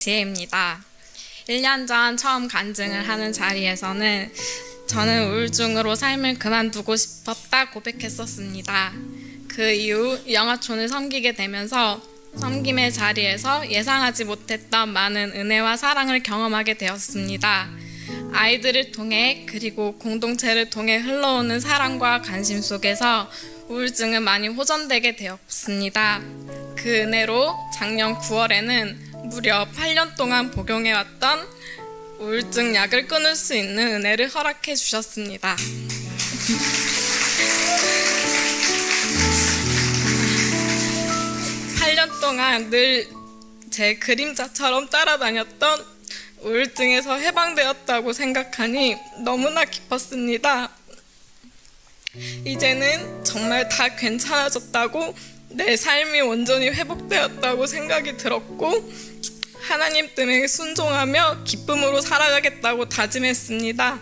지혜입니다. 1년 전 처음 간증을 하는 자리에서는 저는 우울증으로 삶을 그만두고 싶었다 고백했었습니다. 그 이후 영화촌을 섬기게 되면서 섬김의 자리에서 예상하지 못했던 많은 은혜와 사랑을 경험하게 되었습니다. 아이들을 통해 그리고 공동체를 통해 흘러오는 사랑과 관심 속에서 우울증은 많이 호전되게 되었습니다. 그 은혜로 작년 9월에는 무려 8년 동안 복용해왔던 우울증 약을 끊을 수 있는 은혜를 허락해 주셨습니다. 팔년 동안 늘 제 그림자처럼 따라다녔던 우울증에서 해방되었다고 생각하니 너무나 기뻤습니다. 이제는 정말 다 괜찮아졌다고 내 삶이 온전히 회복되었다고 생각이 들었고 하나님 때문에 순종하며 기쁨으로 살아가겠다고 다짐했습니다.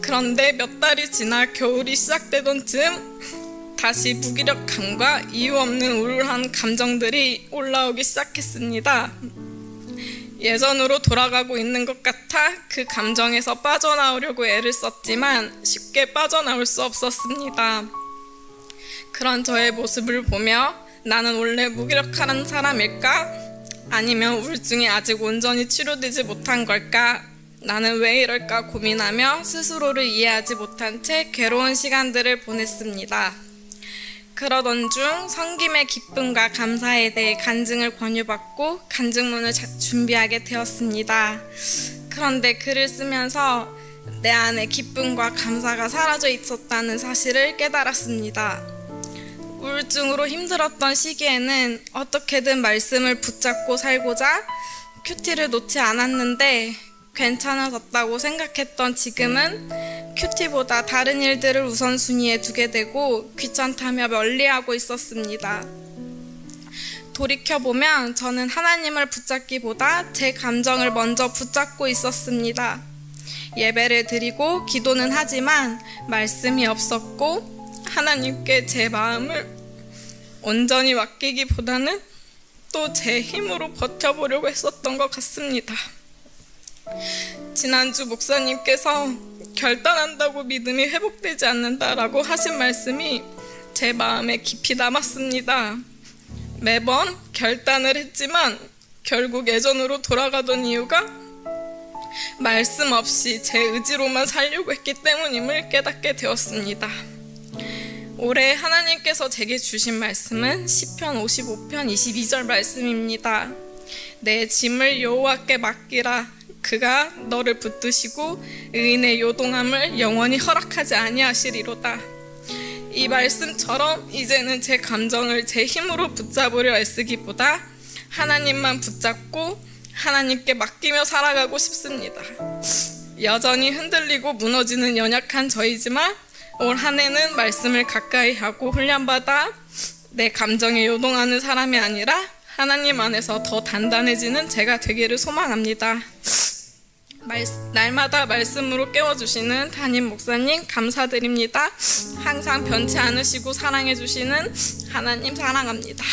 그런데 몇 달이 지나 겨울이 시작되던 즈음 다시 무기력함과 이유 없는 우울한 감정들이 올라오기 시작했습니다. 예전으로 돌아가고 있는 것 같아 그 감정에서 빠져나오려고 애를 썼지만 쉽게 빠져나올 수 없었습니다. 그런 저의 모습을 보며 나는 원래 무기력한 사람일까? 아니면 우울증이 아직 온전히 치료되지 못한 걸까? 나는 왜 이럴까 고민하며 스스로를 이해하지 못한 채 괴로운 시간들을 보냈습니다. 그러던 중 성김의 기쁨과 감사에 대해 간증을 권유받고 간증문을 자- 준비하게 되었습니다. 그런데 글을 쓰면서 내 안에 기쁨과 감사가 사라져 있었다는 사실을 깨달았습니다. 우울증으로 힘들었던 시기에는 어떻게든 말씀을 붙잡고 살고자 큐티를 놓지 않았는데 괜찮아졌다고 생각했던 지금은 큐티보다 다른 일들을 우선순위에 두게 되고 귀찮다며 멀리하고 있었습니다. 돌이켜보면 저는 하나님을 붙잡기보다 제 감정을 먼저 붙잡고 있었습니다. 예배를 드리고 기도는 하지만 말씀이 없었고 하나님께 제 마음을 온전히 맡기기보다는 또 제 힘으로 버텨보려고 했었던 것 같습니다. 지난주 목사님께서 결단한다고 믿음이 회복되지 않는다라고 하신 말씀이 제 마음에 깊이 남았습니다. 매번 결단을 했지만 결국 예전으로 돌아가던 이유가 말씀 없이 제 의지로만 살려고 했기 때문임을 깨닫게 되었습니다. 올해 하나님께서 제게 주신 말씀은 시편 55편 22절 말씀입니다. 내 짐을 여호와께 맡기라 그가 너를 붙드시고 의인의 요동함을 영원히 허락하지 아니하시리로다. 이 말씀처럼 이제는 제 감정을 제 힘으로 붙잡으려 애쓰기보다 하나님만 붙잡고 하나님께 맡기며 살아가고 싶습니다. 여전히 흔들리고 무너지는 연약한 저이지만 올 한 해는 말씀을 가까이 하고 훈련받아 내 감정에 요동하는 사람이 아니라 하나님 안에서 더 단단해지는 제가 되기를 소망합니다. 말, 날마다 말씀으로 깨워주시는 담임 목사님 감사드립니다. 항상 변치 않으시고 사랑해주시는 하나님 사랑합니다.